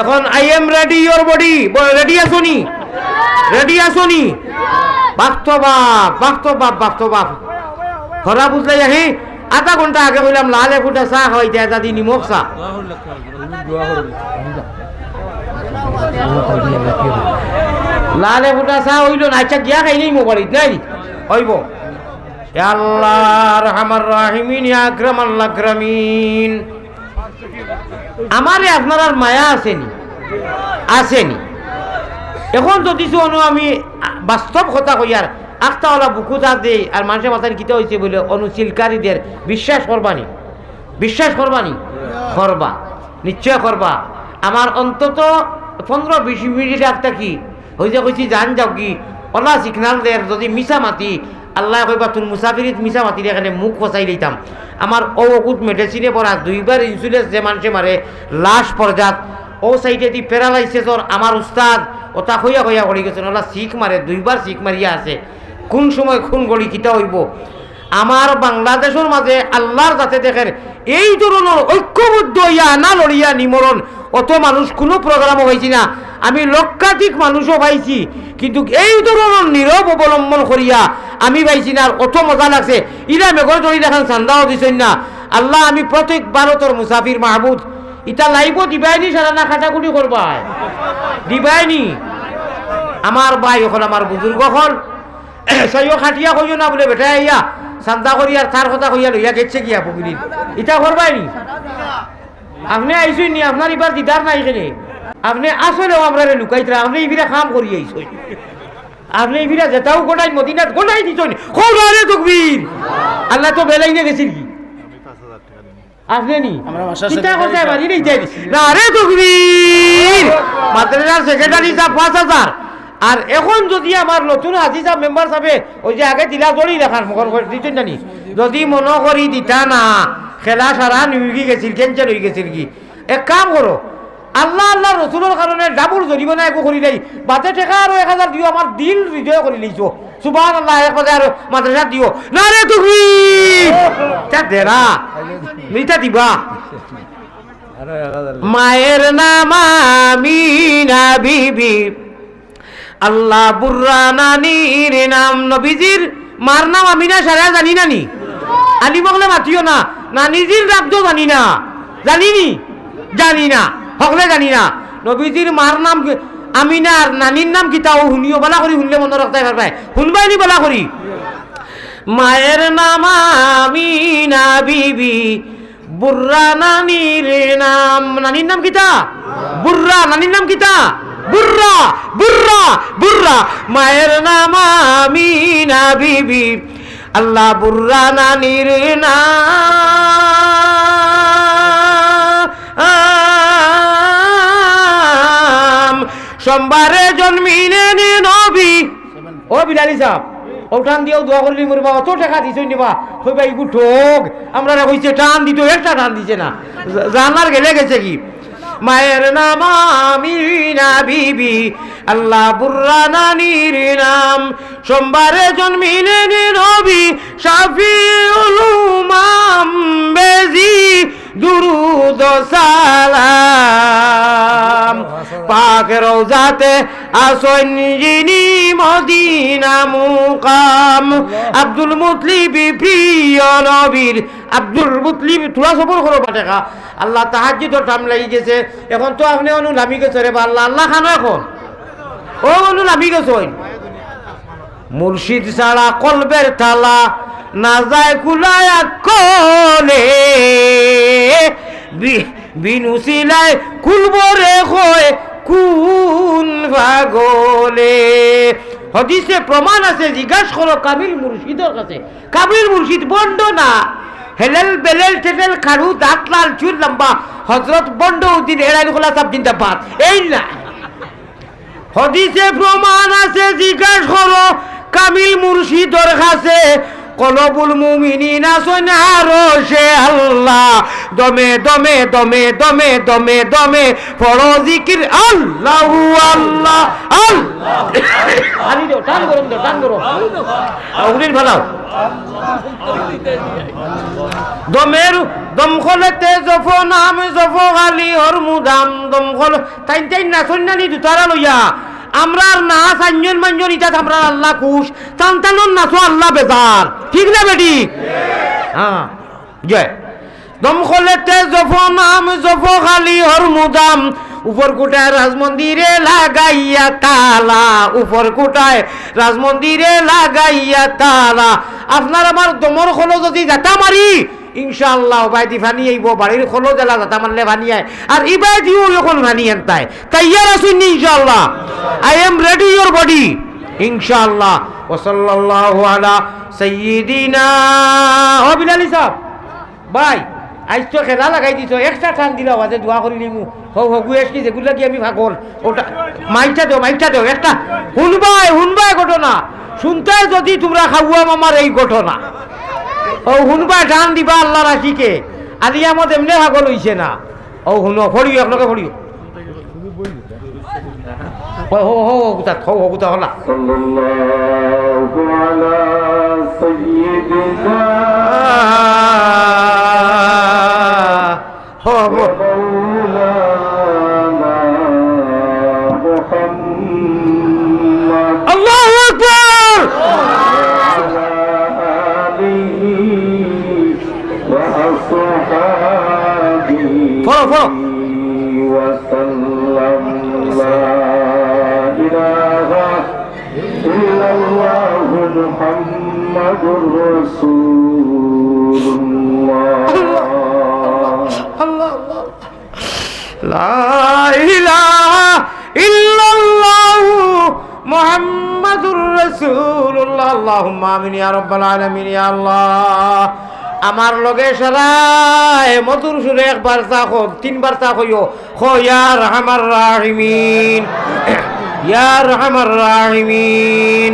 এখন I am ready your body ready আছো নি? রেডি আছো নি? বাস্তব বাপ বাস্তব বাপ খরা বুঝলাই আহি, আধা ঘণ্টা আগে কইলাম, লাল একুটা চাহ খাওয়াইতে এটা দি নিমখ চাহ। লাল একুটা চাহ হইল না আচ্ছা গিয়া খাই নেই মোবাইলত নাই হইব। আল্লাহ রহমান রাহিমিন আকরাম আল্লাহ আমারে আপনার আর মায়া আসেনি। আসেনি। এখন যদি অনু আমি বাস্তব কথা কই আর আখতাওয়ালা বুকু যা দেই আর মানুষের মাথায় কিতে হয়েছে বলে অনুশীলকারীদের বিশ্বাস করবানি বিশ্বাস করবানি করবা। নিশ্চয় করবা। আমার অন্তত পনেরো বিশ মিনিট একটা কি? হইতে কইছি, জান যাও কি? ওলা সিগনাল দের যদি মিছা মাতি আল্লাহ কইবা তুন মুসাফিরিত মিছা মাতি এখানে মুখ ফসাই লইতাম। আমার ও ওকুত মেডিসিনে পড়া দুইবার ইন্সুরেন্স যে মানুষে মারে, লাশ পর্যাত, ও সাইডে দি প্যারালাইসিসর আমার উস্তাদ, ওটা হইয়া হইয়া গড়ি গেছেন ওলা শিখ মারে দুইবার শিখ মারিয়া আছে। কোন সময় খুন গড়ি কিতা হইব? আমার বাংলাদেশের মাঝে আল্লাহর যাতে দেখেন, এই ধরনের ঐক্যবদ্ধ ইয়া, না লড়িয়া নিমরণ অত মানুষ কোনো প্রোগ্রামও হয়েছি না। আমি লক্ষাধিক মানুষও পাইছি। কিন্তু এই ধরনের নীরব অবলম্বন করিয়া আমি পাইছি না। অত মজা লাগছে। ইরা মেঘর ধরি দেখান চান্দাও দিছেন না। আল্লাহ, আমি প্রত্যেক ভারতের মুসাফির মাহবুদ ইটা লাইব দিবাইনি সারা না খাটাকুটি করবাই দিবাইনি। আমার ভাই এখন আমার বুজুর্গ হল সাইও খাটিয়া কইও না বলে বেটা ইয়া চান্দা করি আর তার কথা কইয়া লইয়া গেছে গিয়া পুকুরি ইটা করবাই আপনি আইসুই নি আপনার এবার দিদার নাই এখানে আপনি আসলেও আমরা লুকাইতে আপনি ইবিরা কাম করি আইসই। আপনি ইবিরা যেটাও গোটাই মদিনাত গোটাই দিছই কোলারে তকবীর। আল্লাহ তো বেলাইনে গেছিল কি? আপনি নি? চিন্তা করতে পারি নাই যাই? না রে তকবীর! মাদ্রাসার সেক্রেটারি সাহেব পাঁচ হাজার। আর এখন যদি আমার নতুন হাজি সাহেব মেম্বার সাহেবে ওই যে আগে দিলা দড়ি দেখার মুখর দিচ্ছেন জানি? যদি মনে করি দিতা না খেলা সারা নিউগি গেছিল ক্যান্সেল হয়ে গেছিল কি? এক কাম করো, আল্লাহ আল্লাহ রসুলের কারণে ডাবুর জরিমানা একো করি নাই বাতে টেকা আর এক হাজার দিও আমার দিল হৃদয় করে লিছো। সুবাহ আল্লাহ এক হাজার মাদ্রাসা দিও। না রে তুমি দেরা মিটা দিবা। মায়ের নাম আমিনা বিবি। আল্লাহ বুর্রা নানির নাম নবীজির মার নাম আমিনা সারা জানি নানি। আলি মগলে মাতিও না। নানিজির নাম তো জানি না। জানিনি? জানি না। সকলে জানি না। নবীজির মার নাম আমিনা আর নানির নাম কি? তাও শুনিও, বলা করি, শুনলে মনে রাখতে পারবাই শুনবাই নি বলা করি। মায়ের নাম আমিনা বিবি বুর্রা নানির নাম। নানির নাম কিতা বুর্রা নানির নাম কিতা বুর্রা বুর্রা বুর্রা মায়ের নাম আমিনা বিবি আল্লাহ বুর্রা নানির নাম সোমবারে জন্মিলেন নবী। ও বিলালি সাহেব, ওঠান দিয়েও দোয়া করলি মোর বাবা তো টাকা দিছই নিবা কইবা ইগু ঠোক। আমরা কইছে, টান দিত, একটা টান দিছে না। জানার গেলে গেছে কি? মায়ের নাম বিবি আল্লাহ বুর্রা নানির নাম। সোমবারে জন্মিলেন নবী শাফিউল উমাম বেজি। দুরুদ সালাম। পাক রোজাতে আসন যিনি মদিনা মুকাম। আব্দুল মুতলিব প্রিয় নবীর, আব্দুল মুতলিব তোরা সবর করো পাটেকা আল্লাহ তাহাজ্জুদ টাইম লাগি গেছে এখন তো আপনি অনু নামি গেছে রে আল্লাহ আল্লাহ খানো এখন। ও অনু নামি গেছে। মুর্শিদ ছাড়া কলবের থালা না যায় কুলায়া কলে বিনু সিলাই কুলবরে হয় কুন ভাগলে। হদিসে প্রমাণ আছে, জিজ্ঞাসা করো কাবিল মুর্শিদের কাছে। কাবিল মুর্শিদ বন্ড না। হেলেল বেলেল টেলেল খাড়ু দাঁত লাল চুল লম্বা। হজরত বন্ড উদ্দিন এড়াইল খোলা সব জিন্দাবাদ। এই না। হদিসে প্রমাণ আছে, জিজ্ঞাসা করো কামিল মুর্শিদর কাছে। কলবুল মুমিনিনা সোনারো সে আল্লাহ। দমে দমে দমে দমে দমে দমে। পড়ো জিকির আল্লাহ আল্লাহ আল্লাহ। আনি দাও টান দাও টান ভালাও দমের দমখলেতে জফ নাম জফ গালি হর মুদাম দমখল। তাই তাই না সন্ন্যানি দুতারা লইয়া। আমরা না সাঞ্জন মাঞ্জন ইটা আমরা আল্লাহ খুশ। টান টানন নাচো আল্লাহ বেজার। ঠিক না বেটি? হ্যাঁ। জয়। দমখলেতে জফ নাম, জফ খালি হর মুদাম উপর কোটায় রাজমন্দিরে লাগাইয়া তালা। উপর কোটায় রাজমন্দিরে লাগাইয়া তালা। আপনার আমার দমর খলো যদি যাতা মারি ইনশাআল্লাহ বাইদি ফানি আইব, বাড়ির খলো জেলা যাতা মারলে ফানি আয়। আর ই বাইদিও এখন ফানি আনতায় তাইয়ার আসুন ইনশাআল্লাহ I am ready your body ইনশাআল্লাহ। ওসল্লাল্লাহু আলা সাইয়্যিদিনা। ও বিলালি সাহেব, ভাই, আজ তো খেলা লাগাই দিছ এক্সট্রা টান দিল আওয়াজে দোয়া করি নিমু। হো হো গুয়েস কি যেগুলা কি আমি ভাগল ওটা মাইকটা দেও মাইকটা দেও একটা শুনবাই শুনবাই ঘটনা। শুনতে যদি তোমরা খাওয়া মামার এই ঘটনা। ও শুনবা ডান দিবা আল্লাহ রাখিকে। আজি আমত এমনি ভাগ হইছে না। ও শুনো ফড়িও একলগে ফড়িও। হলা। হ محمد رسول الله আল্লাহ লা ইলাহা ইল্লাল্লাহ মুহাম্মাদুর রাসূলুল্লাহ আল্লাহুম্মা আমিন ইয়া রাব্বাল আলামিন ইয়া আল্লাহ আমার লগে সারায় মধুর সুরে একবার চা খো তিনবার চা কইও খো ইয়া রাহমার রাহিমিন ইয়া রাহমার রাহিমিন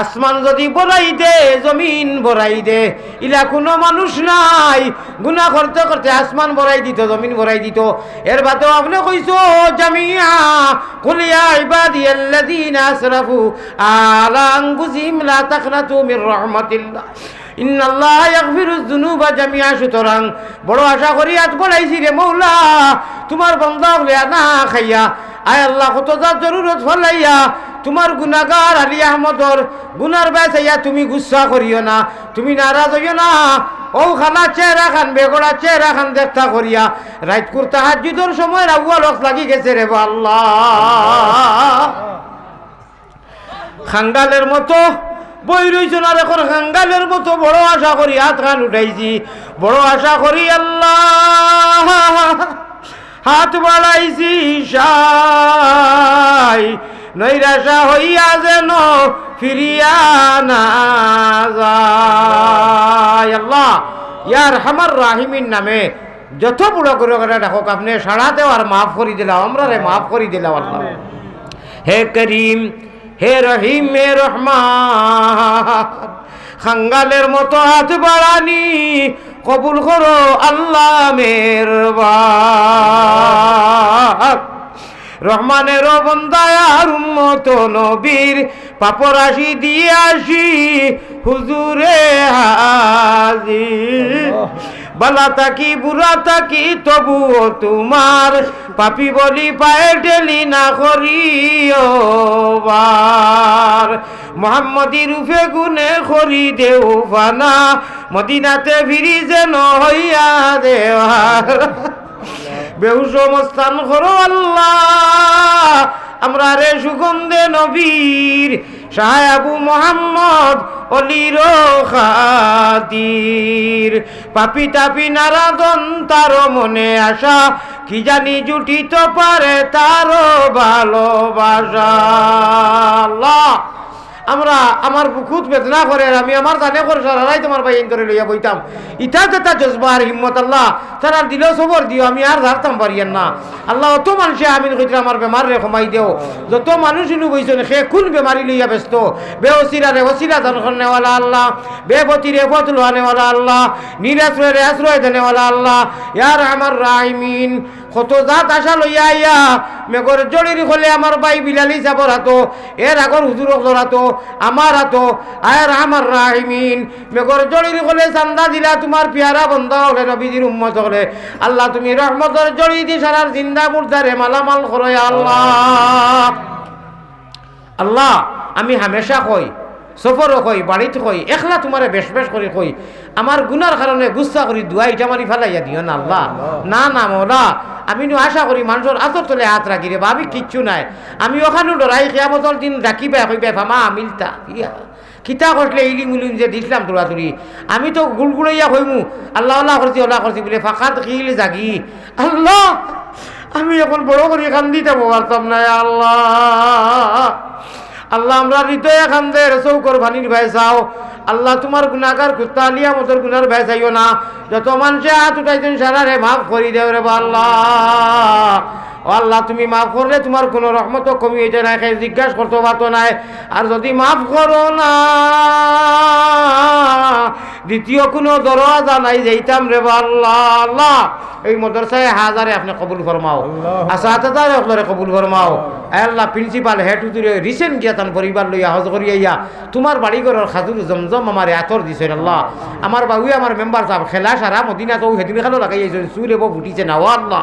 আসমান যদি বড়াই দে, জমিন বড়াই দে, ইলা কোনো মানুষ নাই। গুনাহ করতে করতে আসমান বড়াই দিত, জমিন বড়াই দিত। এর বাদেও আপনি কইছো, জামিয়া কুলিয়া ইবাদিয়াল্লাযীনা আসরাফু, আলা আনফুসিহিম লা তাকনাতু মির রাহমাতিল্লাহ। বড় আশা করি আত বড়াইছি রে মৌলা। তোমার বন্ধা হলে না খাইয়া আয় আল্লাহ তোমার তুমি না, তুমি নারাজ না। চেহারা খান বেগড়া চেহারা খান করিয়া সময় রাবুয়া লক্ষ লাগি গেছে রে আল্লাহ। খাঙ্গালের মতো বই রইছ না এখন খাঙ্গালের মতো বড় আশা করি হাত খান উঠাইছি। বড় আশা করি আল্লাহ। হাত বাড়াইছি সাই নৈরাশা হইয়া যেন ফিরিয়া না যায়। আল্লাহ ইয়ার হামার রাহিমিন নামে যত বুড়ো করে করে ডাকক আপনি সাড়াতেও আর মাফ করি দিলাম আমরা রে মাফ করি দিলাম আল্লাহ। হে করিম হে রহিম হে রহমান খাঙ্গালের মতো হাত বাড়ানি কবুল করো আল্লাহ মের রহমানের বন্দায় আর উম্মত নবীর পাপরাশি দিয়ে আসি হুজুরে হাজির। বালা তাকি বুড়া তাকি তবুও তোমার পাপি বলি পায়ে টেলি না করিও বার। মোহাম্মদী রূপে গুনে করি দেও ফানা মদিনাতে ফিরি যেন হইয়া দেওয়ার বেহুশ করো আল্লাহ। আমরা রে সুগন্ধে নবীর। শাহ আবু মোহাম্মদ অলির খাতির। পাপি তাপি নারাদন তার মনে আশা। কি জানি জুটিত পারে তারও ভালোবাসা। আমরা আমার বুকুত বেদনা করে আমি আমার জানে করে সারাই তোমার ভাই ধরে লইয়া বইতাম। ইটা যেটা জজবা আর হিম্মত আল্লাহ, তারা দিল সবর দিও, আমি আর ধারতাম পারিয়েন না। আল্লাহ অত মানুষে আমিন কইতে আমার বেমার রে কমাই দেও। যত মানুষ ইনু বইছেন, সে কোন বেমারি লইয়া ব্যস্ত? বেওসিরা রে ওসিলা ধন নেওয়ালা আল্লাহ, বেপতি রে পথ লোহানেওয়ালা আল্লাহ নিরাশ্রয় রে আশ্রয় দেনেওয়ালা আল্লাহ। ইয়ার আমার রাইমিন কত জাত আশা লইয়া আইয়া মেঘর জড়ির হলে আমার ভাই বিলালি যাবর হাতো এর আগর হুজুরক হাতো আমার হাতো আয়ার আমার রাহিমিন মেঘর জড়ির হলে চান্দা দিলা তোমার পিয়ারা বন্ধ হলে নবীজির উম্মত হলে। আল্লাহ, তুমি রহমতর জড়ি দি সারার জিন্দা মুর্দারে মালামাল করো আল্লাহ। আল্লাহ, আমি হামেশা কই সফরও কই বাড়িতে কই একলা তোমারে বেশ বেশ করে কই আমার গুনার কারণে গুচ্ছা করি দুয়া ইটা মারি ফেলাইয়া দিও না আল্লাহ। না না, মোলা আমি নো আশা করি মানুষের আতর তলে হাত রাখি রে ভাবি কিচ্ছু নাই। আমি ওখানে ডরাই কেয়ামতর দিন রাখিবে কইবে, ফামা, মিলতা। ইয়া, কিতা করলে ইলি মুলিম যে দিছিলাম দৌড়াদৌড়ি আমি তো গুলগুলাইয়া কইমু আল্লাহ আল্লাহ করছি আল্লাহ করছি বলে, ফাঁকাত খিল জাগি। আল্লাহ, আমি এখন বড় করে কান্দিতে পারতাম না আল্লাহ। আল্লাহ, আমরা হৃদয় খান্দের চৌকর ভানির ভাই চাও আল্লাহ, তোমার গুণাগার কুত্তা, আলিয়া মতর গুনার ভাই চাইও না। যত মানুষে হাত উঠাইছেন সারা রে মাফ করি দেও রে বা আল্লাহ ও আল্লাহ তুমি মাফ করলে তোমার কোনো রহমত কমি হইতে নাই খাই জিজ্ঞাসা করতে পারতো নাই। আর যদি মাফ করো না দ্বিতীয় কোনো দরওয়াজা নাই যাইতাম রে আল্লাহ আল্লাহ। এই মদরসায় হাজারে আপনি কবুল ফরমাও। হাজারে আপনারে কবুল ফরমাও। আল্লাহ প্রিন্সিপাল হেড হুজুরে রিসেন্ট গিয়া তান পরিবার লইয়া হজ করি আইয়া তোমার বাড়ি ঘরের খাজুর জমজম আমার এতর দিছে আল্লাহ। আমার বাবু আমার মেম্বার সাহেব খেলা সারা মদিনা তো হেদিন খালো লাগাই সুরে বউ ফুটিছে না ও আল্লাহ।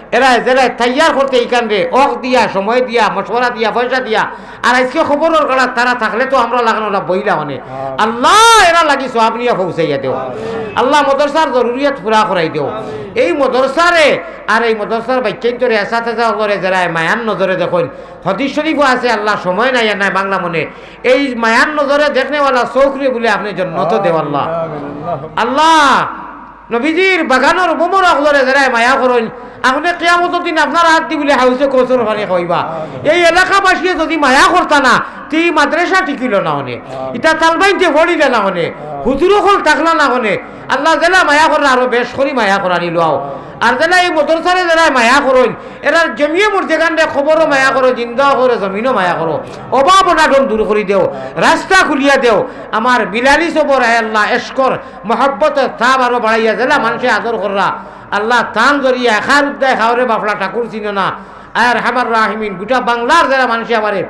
এরা যারা তাইয়ার করতে এইখান রে অক দিয়া সময় দিয়া মশওয়ারা দিয়া পয়সা দিয়া। আর আজকে খবরের কাড়া তারা থাকলে তো আমরা লাগানো না বইলা মানে। আল্লাহ এরা লাগি সব নিয়ে পৌঁছাইয়া দেও আল্লাহ মদরসার জরুরিয়াত পুরা করাই দেও এই মদরসারে আর এই মদরসার বাক্যান তোরে এসা তেসা করে যারা মায়ান নজরে দেখুন। হদিস শরীফও আছে আল্লাহ সময় নাই নাই বাংলা মনে। এই মায়ান নজরে দেখনেওয়ালা চৌকরি বলে আপনি জন্য তো দেও আল্লাহ। আল্লাহ। নবীজির বাগানোর বোমর অকলরে যারা মায়া করুন আপনি কেয়ামত দিন আপনার হাত দি বলে হাউসে কোচর পানি কইবা। এই এলাকাবাসীয়ে যদি মায়া করতা না, তি মাদ্রাসা টিকিল না হনে, ইটা তালবাইনতে ভরিলে না হনে, হুজুরও কল থাকলা না হনে। আল্লাহ জেলা মায়া করে আরও বেশ করি মায়া করা নিল আর জেলা এই মদরসারে যারা মায়া করুন এরা জমিয়ে মোর যেখান খবরও মায়া করো, জিন্দা করে, জমিনও মায়া করো। অভাব অনাটন দূর করে দেও, রাস্তা খুলিয়া দেও। আমার বিলালি সবর আল্লাহ এসকর মহব্বত থাম আরও বাড়াইয়া জেলা মানুষে আদর কররা। আল্লাহ তান জরিয়া এখার উদ্দায় খাওয়ারে বাফলা ঠাকুর চিন না। আর হামার রাহিমিন গোটা বাংলার যারা মানুষে আমারে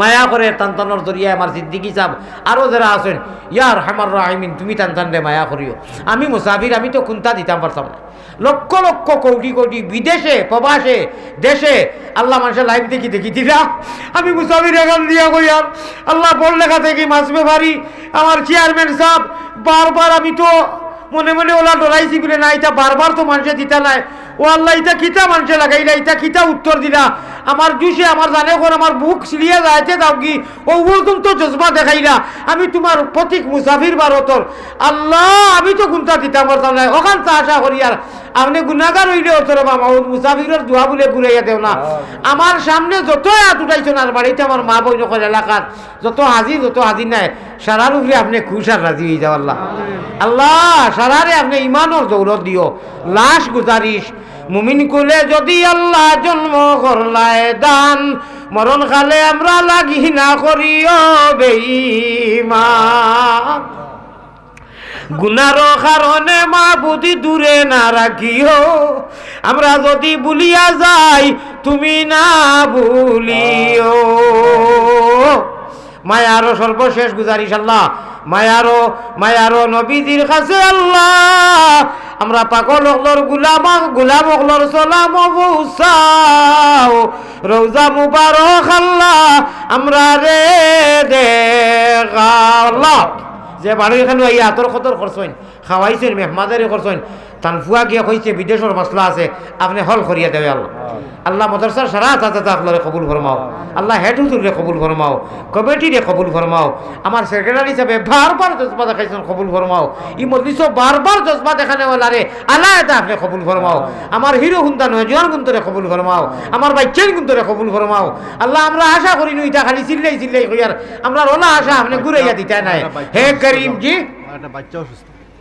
মায়া করে টানটানোর জরিয়া আমার সিদ্দিকি সাহ আরও যারা আছেন ইয়ার হামার রাহিমিন তুমি টানটান রে মায়া করিও। আমি মুসাফির আমি তো কুন্তা দিতাম পারতাম না লক্ষ লক্ষ কোটি কোটি বিদেশে প্রবাসে দেশে আল্লাহ মানুষের লাইভ দেখি দেখি দিলা। আমি মুসাফির এখান দিয়া কইয়ার আল্লাহ পড়লেখা থেকে মাসবে পারি আমার চেয়ারম্যান সাহেব বারবার আমি তো মনে মনে ওলা ডরাইছি বলে না এটা বারবার তো মানুষে দিতে নাই। ও আল্লাহ এটা কিতা মানুষে লাগাইলা এটা কিতা উত্তর দিলা? আমার জুসে আমার জানে ওখানে আমার বুক সিরিয়া যাইতে দাও কি? ও ওরকম তো জজবা দেখাইলা। আমি তোমার প্রতীক মুসাফির ভারতর আল্লাহ আমি তো গুন্তা দিতাম পারতাম না ওখান তো আশা করি আর আপনি গুণাগার হইলে তোর বাবা ও মুসাফিরের দোয়া বলে ঘুরাইয়া দেও না। আমার সামনে যত হাত উঠাইছো না বাড়িতে আমার মা বই নকল এলাকার যত হাজি যত হাজি নাই সারার উপরে আপনি খুশ আর রাজি হয়ে যাও আল্লাহ। আল্লাহ সারারে আপনি ইমানোর দৌলত দিও। লাশ গুজারিস মুমিন কুলে যদি আল্লাহ জন্ম করলায় দান, মরণ খালে আমরা লাগি না করিও বেঈমান। গুনার কারণে মা বুদ্ধি দূরে না রাখিও, আমরা যদি ভুলিয়া যাই, তুমি না ভুলিও। মায়ারও সর্বশেষ গুজারিস আল্লাহ মায়ারও মায়ারও নবীজির কাছে আল্লাহ আমরা পাগল অকলর গুলাম গুলাম অকলর সলাম বৌসাও রৌজা মুবারক আল্লাহ, আমরা রে দে আল্লাহ যে বাড়ি এখানে আইয়া আতর খতর করছেন খাওয়াইছেন মেহমাদারি করছেন তান ফুয়া গিয়ে কইছে, বিদেশের মশলা আছে, আপনি হল করিয়া দেবে আল্লাহ। আল্লাহ মদরসার সারা তাতে আপনারে কবুল ফরমাও। আল্লাহ হেড হুজুরে কবুল ফরমাও, কমিটিরে কবুল ফরমাও, আমার সেক্রেটারি হিসাবে বারবার জজবা দেখাইছেন, কবুল ফরমাও। ই মজলিসও বারবার জজবা দেখানে ওলারে আল্লাহ এটা আপনি কবুল ফরমাও। আমার হিরো হুন্দা নয়, জোয়ান গুন্তরে কবুল ফরমাও। আমার বাচ্চান গুন্তরে কবুল ফরমাও। আল্লাহ আমরা আশা করি নই তা খালি চিল্লাই চিল্লাই কইয়ার, আমরা ওলা আশা আপনি ঘুরাইয়া দিতে নাই। হে করিম জি। একটা বাচ্চা অসুস্থ।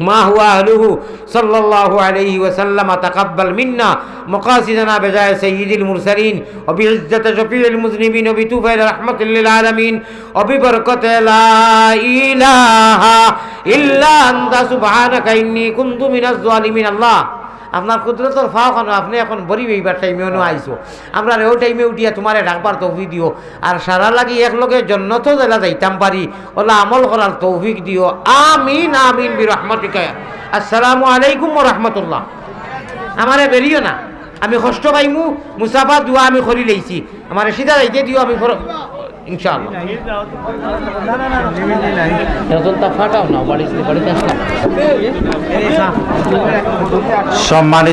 ما هو أهله؟ صلى الله عليه وسلم تقبل منا. مقاصدنا بجاه سيد المرسلين وبعزة شفيع المذنبين وبتوفى رحمة للعالمين وببركة لا إله إلا أنت. سبحانك إني كنت من الظالمين. الله. আপনার কুদরতর ফাও খানো আপনি এখন বড়ি এইবার টাইমে অনু আইসো আমরা ও টাইমে উঠিয়া তোমারে ডাকবার তৌফিক দিও। আর সারা লাগি এক একলগে জন্নত জেলা যাইতাম পারি। ওলা আমল করার তৌফিক দিও। আমিন আমিন বি রহমতিকা আসসালামু আলাইকুম রাহমাতুল্লাহ আমারে বেরিও না। আমি কষ্ট পাইমু, মুসাফা দুয়া আমি করি লইছি। আমার সিধা যাইতে দিও, আমি ইনশাআল্লাহ এখন তা ফাটাও না বাড়িতে বাড়িতে সম্মানিত